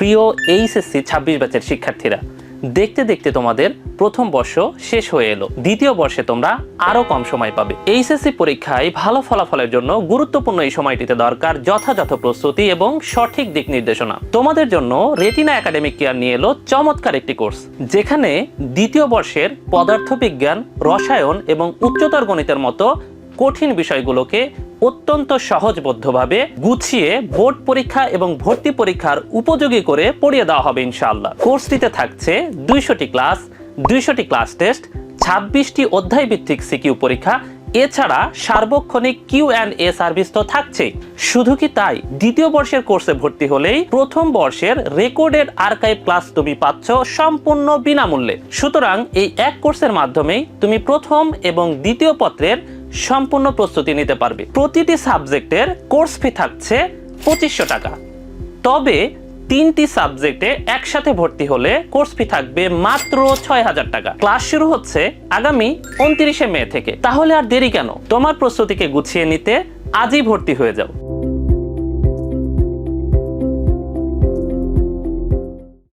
প্রিয় এইচএসসি ছাব্বিশ ব্যাচের শিক্ষার্থীরা, দেখতে দেখতে তোমাদের প্রথম বর্ষ শেষ হয়ে এলো। দ্বিতীয় বর্ষে তোমরা আরও কম সময় পাবে। এইচএসসি পরীক্ষায় ভালো ফলাফলের জন্য গুরুত্বপূর্ণ এই সময়টিতে দরকার যথাযথ প্রস্তুতি এবং সঠিক দিক নির্দেশনা। তোমাদের জন্য রেটিনা একাডেমিক কেয়ার নিয়ে এলো চমৎকার একটি কোর্স, যেখানে দ্বিতীয় বর্ষের পদার্থবিজ্ঞান, রসায়ন এবং উচ্চতর গণিতের মতো কঠিন বিষয়গুলোকে অত্যন্ত সহজবদ্ধভাবে গুছিয়ে বোর্ড পরীক্ষা এবং ভর্তি পরীক্ষার উপযোগী করে পড়িয়ে দেওয়া হবে ইনশাআল্লাহ। কোর্সটিতে থাকছে দুইশোটি ক্লাস দুইশোটি ক্লাস টেস্ট, ছাব্বিশটি অধ্যায় ভিত্তিক সিকিউ পরীক্ষা, এছাড়া সার্বক্ষণিক কিউ অ্যান্ড এ সার্ভিস তো থাকছেই। শুধু কি তাই? দ্বিতীয় বর্ষের কোর্সে ভর্তি হলেই প্রথম বর্ষের রেকর্ডেড আর্কাইভ ক্লাস তুমি পাচ্ছ সম্পূর্ণ বিনামূল্যে। সুতরাং এই এক কোর্সের মাধ্যমেই তুমি প্রথম এবং দ্বিতীয় পত্রের সম্পূর্ণ প্রস্তুতি নিতে পারবে। প্রতিটি সাবজেক্টের কোর্স ফি থাকছে পঁচিশশো টাকা। তবে তিনটি সাবজেক্টে একসাথে ভর্তি হলে কোর্স ফি থাকবে মাত্র ছয় হাজার টাকা। ক্লাস শুরু হচ্ছে আগামী উনত্রিশে মে থেকে। তাহলে আর দেরি কেন? তোমার প্রস্তুতিকে গুছিয়ে নিতে আজই ভর্তি হয়ে যাও।